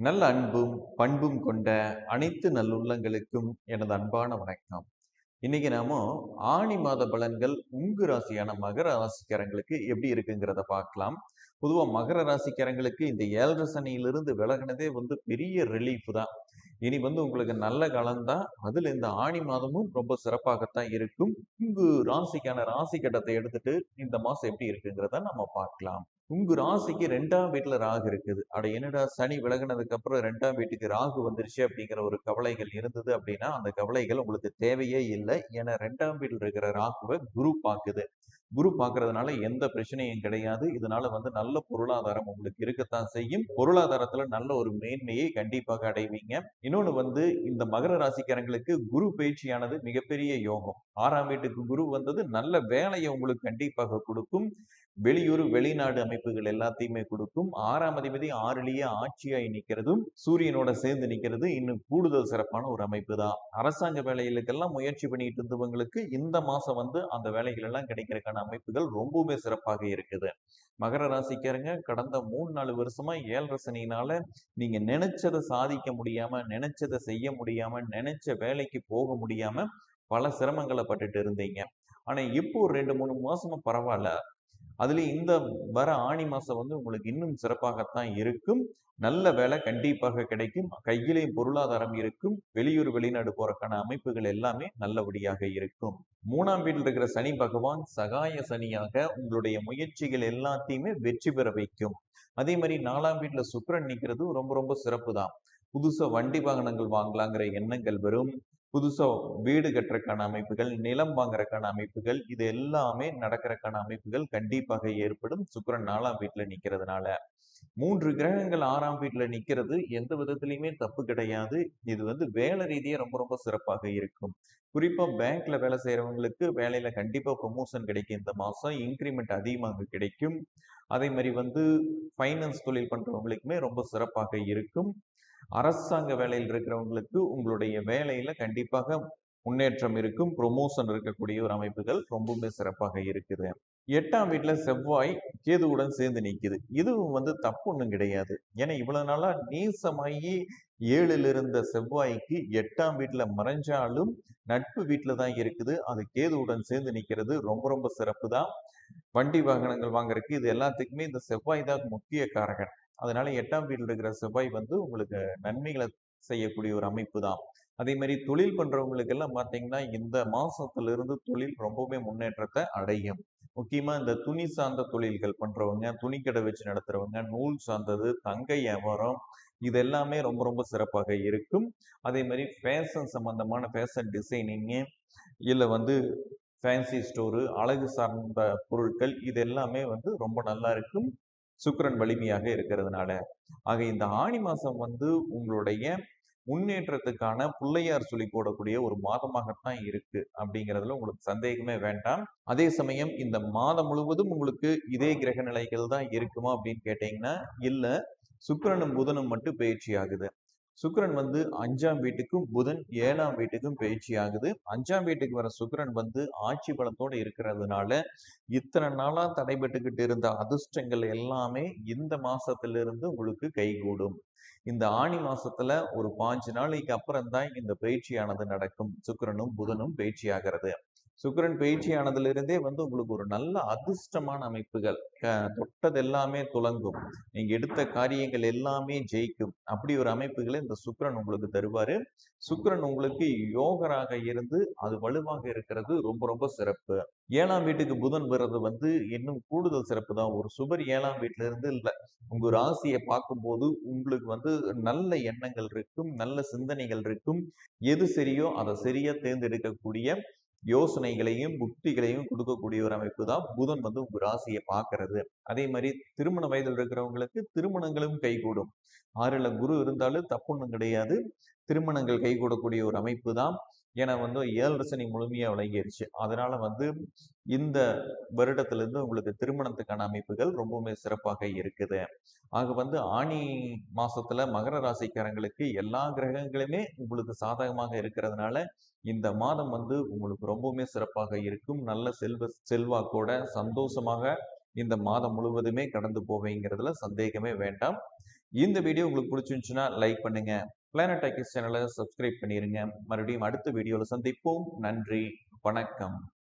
நல்ல அன்பும் பண்பும் கொண்ட அனைத்து நல்லுள்ளங்களுக்கும் எனது அன்பான வணக்கம். இன்னைக்கு நாம ஆணி மாத பலன்கள் உங்கு ராசியான மகர ராசிக்காரங்களுக்கு எப்படி இருக்குங்கிறத பார்க்கலாம். பொதுவா மகர ராசிக்காரங்களுக்கு இந்த ஏழரை சனியிலிருந்து விலகினதே வந்து பெரிய ரிலீஃப் தான். இனி வந்து உங்களுக்கு நல்ல காலம்தான் அதுல இந்த ஆணி மாதமும் ரொம்ப சிறப்பாகத்தான் இருக்கும். உங்கு ராசிக்கான ராசி கட்டத்தை எடுத்துட்டு இந்த மாசம் எப்படி இருக்குங்கிறத நம்ம பார்க்கலாம். உங்க ராசிக்கு ரெண்டாம் வீட்டுல ராகு இருக்குது. அட என்னடா சனி விலகினதுக்கு அப்புறம் ரெண்டாம் வீட்டுக்கு ராகு வந்துருச்சு அப்படிங்கிற ஒரு கவலைகள் இருந்தது அப்படின்னா அந்த கவலைகள் உங்களுக்கு தேவையே இல்லை. ஏன்னா ரெண்டாம் வீட்டில் இருக்கிற ராகுவை குரு பாக்குது குரு பாக்குறதுனால எந்த பிரச்சனையும் கிடையாது. இதனால வந்து நல்ல பொருளாதாரம் உங்களுக்கு இருக்கத்தான் செய்யும். பொருளாதாரத்துல நல்ல ஒரு மேன்மையை கண்டிப்பாக அடைவீங்க. இன்னொன்னு வந்து இந்த மகர ராசிக்காரங்களுக்கு குரு பயிற்சியானது மிகப்பெரிய யோகம். ஆறாம் வீட்டுக்கு குரு வந்தது நல்ல வேலையை உங்களுக்கு கண்டிப்பாக கொடுக்கும். வெளியூர் வெளிநாடு அமைப்புகள் எல்லாத்தையுமே கொடுக்கும். ஆறாம் அதிபதி ஆறிலேயே ஆட்சியாய் நிக்கிறதும் சூரியனோட சேர்ந்து நிக்கிறது இன்னும் கூடுதல் சிறப்பான ஒரு அமைப்பு தான் அரசாங்க வேலைகளுக்கெல்லாம் முயற்சி பண்ணிட்டு இருந்தவங்களுக்கு இந்த மாசம் வந்து அந்த வேலைகள் எல்லாம் கிடைக்கிறதுக்கான அமைப்புகள் ரொம்பவுமே சிறப்பாக இருக்குது. மகர ராசிக்காரங்க கடந்த மூணு நாலு வருஷமா ஏழரை சனினால நீங்க நினைச்சதை சாதிக்க முடியாம நினைச்சதை செய்ய முடியாம நினைச்ச வேலைக்கு போக முடியாம பல சிரமங்களை பட்டுட்டு இருந்தீங்க. ஆனா இப்போ ஒரு ரெண்டு மூணு மாசமா பரவாயில்ல. அதுலயும் இந்த வர ஆணி மாசம் வந்து உங்களுக்கு இன்னும் சிறப்பாகத்தான் இருக்கும். நல்ல வேலை கண்டிப்பாக கிடைக்கும். கையிலேயும் பொருளாதாரம் இருக்கும். வெளியூர் வெளிநாடு போறக்கான அமைப்புகள் எல்லாமே நல்லபடியாக இருக்கும். மூணாம் வீட்டில் இருக்கிற சனி பகவான் சகாய சனியாக உங்களுடைய முயற்சிகள் எல்லாத்தையுமே வெற்றி பெற வைக்கும். அதே மாதிரி நாலாம் வீட்டுல சுக்கரன் நிக்கிறது ரொம்ப ரொம்ப சிறப்பு தான் புதுசா வண்டி வாகனங்கள் வாங்கலாங்கிற எண்ணங்கள் வரும். புதுசா வீடு கட்டுறதுக்கான அமைப்புகள் நிலம் வாங்குறதுக்கான அமைப்புகள் இது எல்லாமே நடக்கிறக்கான அமைப்புகள் கண்டிப்பாக ஏற்படும். சுக்கரன் நாலாம் வீட்டுல நிக்கிறதுனால. மூன்று கிரகங்கள் ஆறாம் வீட்டில் நிற்கிறது எந்த விதத்துலையுமே தப்பு கிடையாது. இது வந்து வேலை ரீதியாக ரொம்ப ரொம்ப சிறப்பாக இருக்கும். குறிப்பாக பேங்க்ல வேலை செய்கிறவங்களுக்கு வேலையில் கண்டிப்பாக ப்ரொமோஷன் கிடைக்கும். இந்த மாதம் இன்க்ரிமெண்ட் அதிகமாக கிடைக்கும். அதே மாதிரி வந்து ஃபைனான்ஸ் தொழில் பண்ணுறவங்களுக்குமே ரொம்ப சிறப்பாக இருக்கும். அரசாங்க வேலையில் இருக்கிறவங்களுக்கு உங்களுடைய வேலையில் கண்டிப்பாக முன்னேற்றம் இருக்கும். ப்ரொமோஷன் இருக்கக்கூடிய ஒரு அமைப்புகள் ரொம்பவுமே சிறப்பாக இருக்குது. எட்டாம் வீட்டில் செவ்வாய் கேதுவுடன் சேர்ந்து நிற்குது இதுவும் வந்து தப்பு ஒன்றும் கிடையாது. ஏன்னா இவ்வளவு நாளா நீசமாகி ஏழில் இருந்த செவ்வாய்க்கு எட்டாம் வீட்டில் மறைஞ்சாலும் நட்பு வீட்டில் தான் இருக்குது. அது கேதுவுடன் சேர்ந்து நிற்கிறது ரொம்ப ரொம்ப சிறப்பு தான் வண்டி வாகனங்கள் வாங்குறதுக்கு இது எல்லாத்துக்குமே இந்த செவ்வாய் தான் முக்கிய காரகன். அதனால எட்டாம் வீட்டில் இருக்கிற செவ்வாய் வந்து உங்களுக்கு நன்மைகளை செய்யக்கூடிய ஒரு அமைப்பு தான் அதே மாதிரி தொழில் பண்றவங்களுக்கு எல்லாம் பார்த்தீங்கன்னா இந்த மாசத்துல இருந்து தொழில் ரொம்பவுமே முன்னேற்றத்தை அடையும். முக்கியமா இந்த துணி சார்ந்த தொழில்கள் பண்றவங்க துணிக்கடை வச்சு நடத்துறவங்க நூல் சார்ந்தது தங்க வியாபாரம் இது எல்லாமே ரொம்ப ரொம்ப சிறப்பாக இருக்கும். அதே மாதிரி ஃபேஷன் சம்பந்தமான ஃபேஷன் டிசைனிங்கு இல்லை வந்து ஃபேன்சி ஸ்டோரு அழகு சார்ந்த பொருட்கள் இது எல்லாமே வந்து ரொம்ப நல்லா இருக்கும். சுக்கரன் வலிமையாக இருக்கிறதுனால. ஆக இந்த ஆணி மாதம் வந்து உங்களுடைய முன்னேற்றத்துக்கான பிள்ளையார் சொல்லி போடக்கூடிய ஒரு மாதமாகத்தான் இருக்கு அப்படிங்கிறதுல உங்களுக்கு சந்தேகமே வேண்டாம். அதே சமயம் இந்த மாதம் முழுவதும் உங்களுக்கு இதே கிரக நிலைகள் தான் இருக்குமா அப்படின்னு கேட்டீங்கன்னா இல்ல சுக்கரனும் புதனும் மட்டும் பயிற்சி ஆகுது. சுக்கரன் வந்து அஞ்சாம் வீட்டுக்கும் புதன் ஏழாம் வீட்டுக்கும் பயிற்சி ஆகுது. அஞ்சாம் வீட்டுக்கு வர சுக்கரன் வந்து ஆட்சி பலத்தோடு இருக்கிறதுனால இத்தனை நாளா தடைபட்டுக்கிட்டு இருந்த அதிர்ஷ்டங்கள் எல்லாமே இந்த மாசத்துல இருந்து உங்களுக்கு கைகூடும். இந்த ஆணி மாசத்துல ஒரு பாஞ்சு நாளைக்கு அப்புறம் தான் இந்த பயிற்சியானது நடக்கும். சுக்கரனும் புதனும் பயிற்சி ஆகிறது. சுக்கரன் பயிற்சியானதிலிருந்தே வந்து உங்களுக்கு ஒரு நல்ல அதிர்ஷ்டமான அமைப்புகள். தொட்டது எல்லாமே துலங்கும் நீங்க எடுத்த காரியங்கள் எல்லாமே ஜெயிக்கும். அப்படி ஒரு அமைப்புகளை இந்த சுக்கரன் உங்களுக்கு தருவாரு. சுக்கரன் உங்களுக்கு யோகராக இருந்து அது வலுவாக இருக்கிறது ரொம்ப ரொம்ப சிறப்பு. ஏழாம் வீட்டுக்கு புதன் வர்றது வந்து இன்னும் கூடுதல் சிறப்பு தான். ஒரு சுபர் ஏழாம் வீட்டுல இருந்து உங்கள் உங்க ராசியை பார்க்கும்போது உங்களுக்கு வந்து நல்ல எண்ணங்கள் இருக்கும் நல்ல சிந்தனைகள் இருக்கும். எது சரியோ அதை சரியா தேர்ந்தெடுக்கக்கூடிய யோசனைகளையும் புக்திகளையும் கொடுக்கக்கூடிய ஒரு அமைப்பு தான் புதன் வந்து உங்க ராசியை பார்க்கறது. அதே மாதிரி திருமண வயதில் இருக்கிறவங்களுக்கு திருமணங்களும் கைகூடும். ஆறுல குரு இருந்தாலும் தப்புன்னு கிடையாது. திருமணங்கள் கைகூடக்கூடிய ஒரு அமைப்பு தான். ஏன்னா வந்து ஏழு சனி முழுமையாக விளங்கிருச்சு. அதனால வந்து இந்த வருடத்திலிருந்து உங்களுக்கு திருமணத்துக்கான அமைப்புகள் ரொம்பவுமே சிறப்பாக இருக்குது. ஆக வந்து ஆணி மாசத்துல மகர ராசிக்காரங்களுக்கு எல்லா கிரகங்களுமே உங்களுக்கு சாதகமாக இருக்கிறதுனால இந்த மாதம் வந்து உங்களுக்கு ரொம்பவுமே சிறப்பாக இருக்கும். நல்ல செல்வ செல்வாக்கோட சந்தோஷமாக இந்த மாதம் முழுவதுமே கடந்து போவேங்கிறதுல சந்தேகமே வேண்டாம். இந்த வீடியோ உங்களுக்கு பிடிச்சிருந்துச்சுன்னா லைக் பண்ணுங்க. பிளானட் டாக்கிஸ் சேனலை சப்ஸ்கிரைப் பண்ணிருங்க. மறுபடியும் அடுத்த வீடியோவில் சந்திப்போம். நன்றி. வணக்கம்.